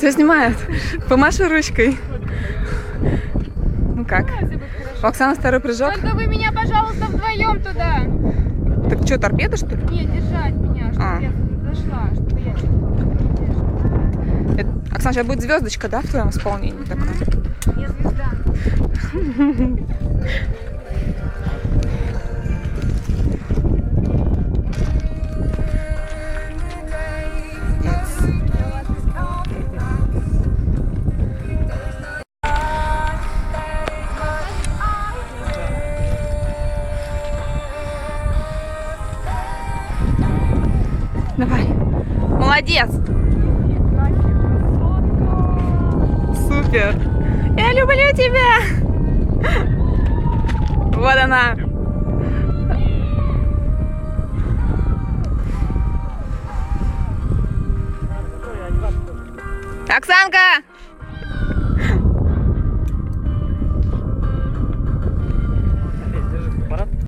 Тебя снимают. Помаши ручкой. Ну как? У Оксаны второй прыжок. Только вы меня, пожалуйста, вдвоем туда. Так что, торпеда, что ли? Не, держать меня, чтобы А. я зашла, чтобы я... Это- Оксана, сейчас будет звездочка, да, в твоем исполнении такая? Я звезда. Давай. Молодец. Супер. Я люблю тебя. Вот она. Оксанка!